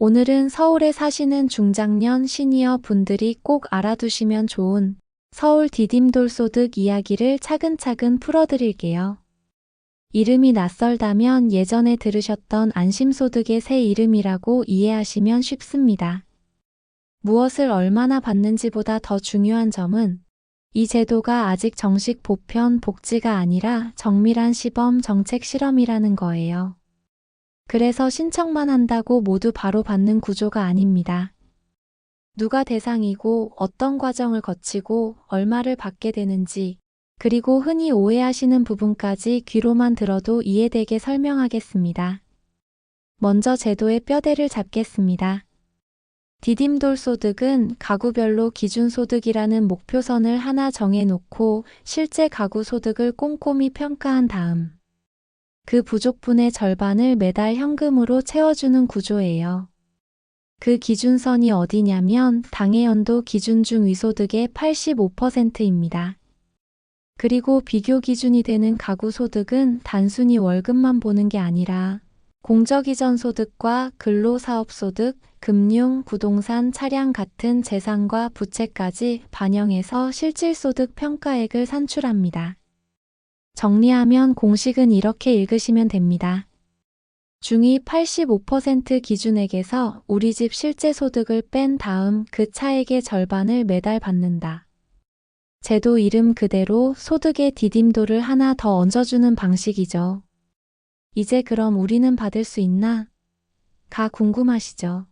오늘은 서울에 사시는 중장년 시니어 분들이 꼭 알아두시면 좋은 서울 디딤돌 소득 이야기를 차근차근 풀어드릴게요. 이름이 낯설다면 예전에 들으셨던 안심소득의 새 이름이라고 이해하시면 쉽습니다. 무엇을 얼마나 받는지보다 더 중요한 점은 이 제도가 아직 정식 보편 복지가 아니라 정밀한 시범 정책 실험이라는 거예요. 그래서 신청만 한다고 모두 바로 받는 구조가 아닙니다. 누가 대상이고 어떤 과정을 거치고 얼마를 받게 되는지, 그리고 흔히 오해하시는 부분까지 귀로만 들어도 이해되게 설명하겠습니다. 먼저 제도의 뼈대를 잡겠습니다. 디딤돌 소득은 가구별로 기준 소득이라는 목표선을 하나 정해놓고 실제 가구 소득을 꼼꼼히 평가한 다음 그 부족분의 절반을 매달 현금으로 채워주는 구조예요. 그 기준선이 어디냐면 당해 연도 기준 중 위소득의 85%입니다. 그리고 비교 기준이 되는 가구 소득은 단순히 월급만 보는 게 아니라 공적 이전 소득과 근로사업 소득, 금융, 부동산, 차량 같은 재산과 부채까지 반영해서 실질소득 평가액을 산출합니다. 정리하면 공식은 이렇게 읽으시면 됩니다. 중위 85% 기준액에서 우리 집 실제 소득을 뺀 다음 그 차액의 절반을 매달 받는다. 제도 이름 그대로 소득의 디딤돌을 하나 더 얹어주는 방식이죠. 이제 그럼 우리는 받을 수 있나? 가 궁금하시죠?